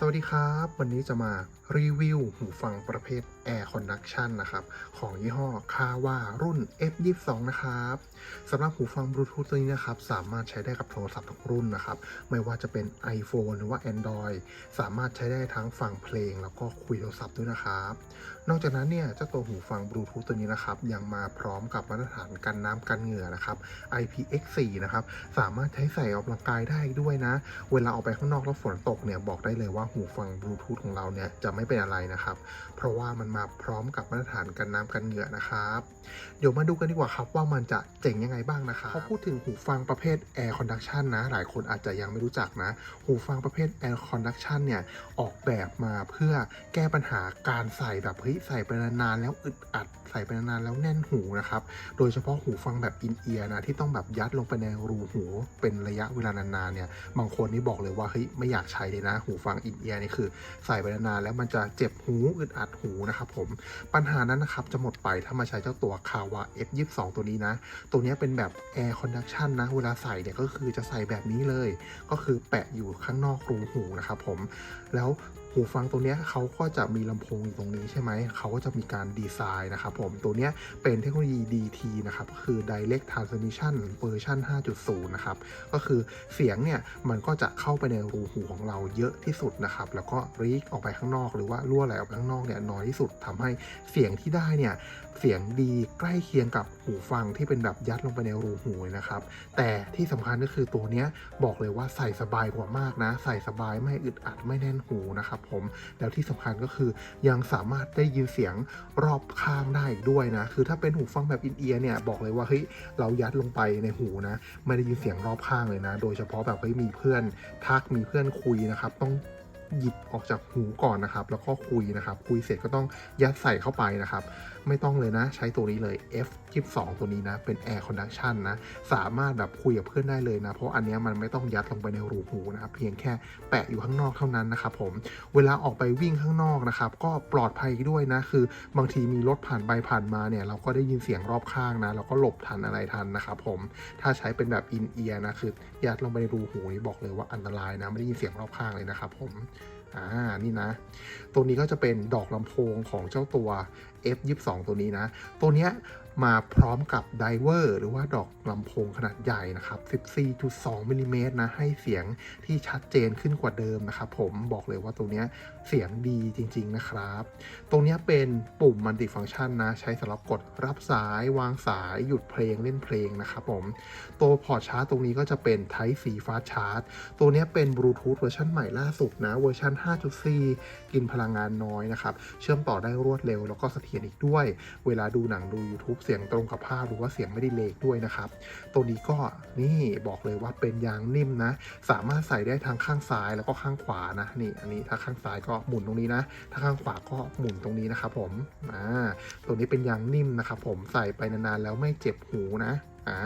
สวัสดีครับ วันนี้จะมารีวิวหูฟังประเภท Air Conduction นะครับ ของยี่ห้อคาวารุ่น F22 นะครับสำหรับหูฟังบลูทูธตัวนี้นะครับ สามารถใช้ได้กับโทรศัพท์ทุกรุ่นนะครับ ไม่ว่าจะเป็น iPhone หรือว่า Android สามารถใช้ได้ทั้งฟังเพลง แล้วก็คุยโทรศัพท์ด้วยนะครับ นอกจากนั้นเนี่ยเจ้าตัวหูฟังบลูทูธตัวนี้นะครับยังมาพร้อมกับมาตรฐานกันน้ำกันเหงื่อนะครับ IPX4 นะครับสามารถใช้ใส่ออกกำลังกายได้ด้วยนะ เวลาออกไปข้างนอกแล้วฝนตกเนี่ยบอกได้เลยว่าหูฟังบลูทูธของเราเนี่ยจะไม่เป็นอะไรนะครับ เพราะว่ามันมาพร้อมกับมาตรฐานกันน้ำกันเหงื่อนะครับ เดี๋ยวมาดูกันดีกว่าครับว่ามันจะเจ๋งยังไงบ้างนะครับพอพูดถึงหูฟังประเภท Air Conduction นะ หลายคนอาจจะยังไม่รู้จักนะ หูฟังประเภท Air Conduction เนี่ยออกแบบมาเพื่อแก้ปัญหาการใส่แบบเฮ้ยใส่ไปนานๆแล้วอึดอัดใส่ไปนานๆแล้วแน่นหูนะครับ โดยเฉพาะหูฟังแบบอินเอียร์นะที่ต้องแบบยัดลงไปในรูหูเป็นระยะเวลานานๆเนี่ยบางคนนี่บอกเลยว่าเฮ้ยไม่อยากใช้เลยนะ หูฟังอินเอียร์นี่คือ ใส่ไปนานๆแล้วมันจะเจ็บหูอึดอัดหูนะครับผมปัญหานั้นนะครับจะหมดไปถ้ามาใช้เจ้าตัวคาวา F22 ตัวนี้นะ ตัวนี้เป็นแบบ Air Conduction นะ เวลาใส่เนี่ยก็คือจะใส่แบบนี้เลย ก็คือแปะอยู่ข้างนอกรูหูนะครับผมแล้วหูฟังตัวนี้เขาก็จะมีลำโพงอยู่ตรงนี้ใช่ไหม เขาก็จะมีการดีไซน์นะครับผม ตัวนี้เป็นเทคโนโลยี DT นะครับ ก็คือ Direct Transmission เวอร์ชัน5.0 นะครับ ก็คือเสียงเนี่ย มันก็จะเข้าไปในรูหูของเราเยอะที่สุดนะครับ แล้วก็รีกออกไปข้างนอก หรือว่ารั่วไหลออกไปข้างนอกเนี่ยน้อยที่สุดทำให้เสียงที่ได้เนี่ยเสียงดีใกล้เคียงกับหูฟังที่เป็นแบบยัดลงไปในรูหูนะครับ แต่ที่สำคัญก็คือตัวนี้บอกเลยว่าใส่สบายกว่ามากนะ ใส่สบายไม่อึดอัดไม่แน่นหูนะครับผมแล้วที่สำคัญก็คือยังสามารถได้ยินเสียงรอบข้างได้อีกด้วยนะ คือถ้าเป็นหูฟังแบบอินเอียร์เนี่ยบอกเลยว่าเฮ้ยเรายัดลงไปในหูนะ ไม่ได้ยินเสียงรอบข้างเลยนะ โดยเฉพาะแบบเฮ้ยมีเพื่อนทักมีเพื่อนคุยนะครับต้อง หยิบออกจากหูก่อนนะครับ แล้วก็คุยนะครับ คุยเสร็จก็ต้องยัดใส่เข้าไปนะครับ ไม่ต้องเลยนะ ใช้ตัวนี้เลย F22 ตัวนี้นะ เป็น Air Conduction นะ สามารถแบบคุยกับเพื่อนได้เลยนะ เพราะอันนี้มันไม่ต้องยัดลงไปในรูหูนะครับ เพียงแค่แปะอยู่ข้างนอกเท่านั้นนะครับผม เวลาออกไปวิ่งข้างนอกนะครับ ก็ปลอดภัยด้วยนะ คือบางทีมีรถผ่านไปผ่านมาเนี่ย เราก็ได้ยินเสียงรอบข้างนะ เราก็หลบทันอะไรทันนะครับผม ถ้าใช้เป็นแบบอินเอียร์นะ คือยัดลงไปในรูหูนี่บอกเลยว่าอันตรายนะ ไม่ได้ยินเสียงรอบข้างเลยนะครับผม อ่านี่นะ ตัวนี้ก็จะเป็นดอกลำโพงของเจ้าตัว F22 ตัวนี้นะ ตัวเนี้ย มาพร้อมกับไดเวอร์หรือว่าดอกลำโพงขนาดใหญ่นะครับ 14.2มิลลิเมตรนะ ให้เสียงที่ชัดเจนขึ้นกว่าเดิมนะครับผมบอกเลยว่าตัวเนี้ยเสียงดีจริง ๆ นะครับ ตรงเนี้ยเป็นปุ่มมัลติฟังก์ชันนะ ใช้สำหรับกดรับสายวางสายหยุดเพลงเล่นเพลงนะครับผม ตัวพอร์ตชาร์จตรงนี้ก็จะเป็น Type C Fast Charge ตัวเนี้ยเป็นบลูทูธเวอร์ชันใหม่ล่าสุดนะ เวอร์ชัน5.4 กินพลังงานน้อยนะครับ เชื่อมต่อได้รวดเร็วแล้วก็เสถียรอีกด้วย เวลาดูหนังดู YouTube เสียงตรงกับภาพหรือว่าเสียงไม่ได้เลกด้วยนะครับ ตัวนี้ก็นี่บอกเลยว่าเป็นยางนิ่มนะ สามารถใส่ได้ทั้งข้างซ้ายแล้วก็ข้างขวานะนี่อันนี้ถ้าข้างซ้ายก็หมุนตรงนี้นะ ถ้าข้างขวาก็หมุนตรงนี้นะครับผมอ่าตัวนี้เป็นยางนิ่มนะครับผมใส่ไปนานๆแล้วไม่เจ็บหูนะ อ่า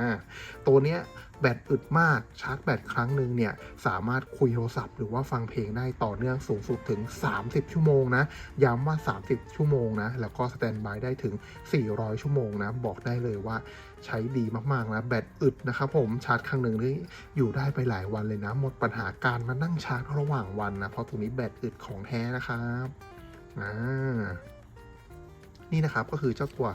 ตัวเนี้ยแบตอึดมากชาร์จแบตครั้งหนึ่งเนี่ยสามารถคุยโทรศัพท์หรือว่าฟังเพลงได้ต่อเนื่องสูงสุดถึง 30 ชั่วโมงนะย้ำว่า 30 ชั่วโมงนะแล้วก็สแตนบายได้ถึง 400 ชั่วโมงนะบอกได้เลยว่าใช้ดีมากๆนะแบตอึดนะครับผมชาร์จครั้งหนึ่งนี่อยู่ได้ไปหลายวันเลยนะ หมดปัญหาการมานั่งชาร์จระหว่างวันนะเพราะตรงนี้แบตอึดของแท้นะครับอ่า นี่นะครับก็คือเจ้าตัว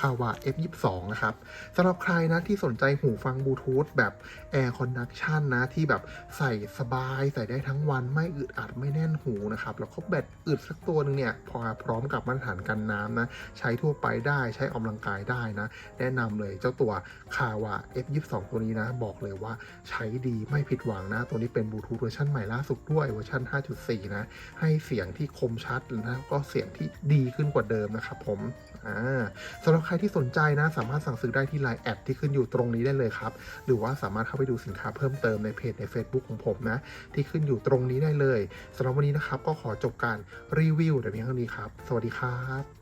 คาวา F22 นะครับสำหรับใครนะที่สนใจหูฟังบลูทูธแบบ Air Conduction นะ ที่แบบใส่สบายใส่ได้ทั้งวันไม่อึดอัดไม่แน่นหูนะครับ แล้วก็แบตอึดสักตัวหนึ่งเนี่ย พอพร้อมกับมาตรฐานกันน้ำนะ ใช้ทั่วไปได้ใช้ออกกำลังกายได้นะ แนะนำเลยเจ้าตัวคาวา F22 ตัวนี้นะ บอกเลยว่าใช้ดีไม่ผิดหวังนะ ตัวนี้เป็นบลูทูธเวอร์ชันใหม่ล่าสุดด้วยเวอร์ชัน5.4 นะ ให้เสียงที่คมชัดแล้วก็เสียงที่ดีขึ้นกว่าเดิมนะครับผมอ่าสำหรับใครที่สนใจนะ สามารถสั่งซื้อได้ที่ไลน์แอดที่ขึ้นอยู่ตรงนี้ได้เลยครับ หรือว่าสามารถเข้าไปดูสินค้าเพิ่มเติมในเพจใน Facebook ของผมนะ ที่ขึ้นอยู่ตรงนี้ได้เลยสำหรับวันนี้นะครับก็ขอจบการรีวิวแต่เพียงเท่านี้ครับ สวัสดีครับ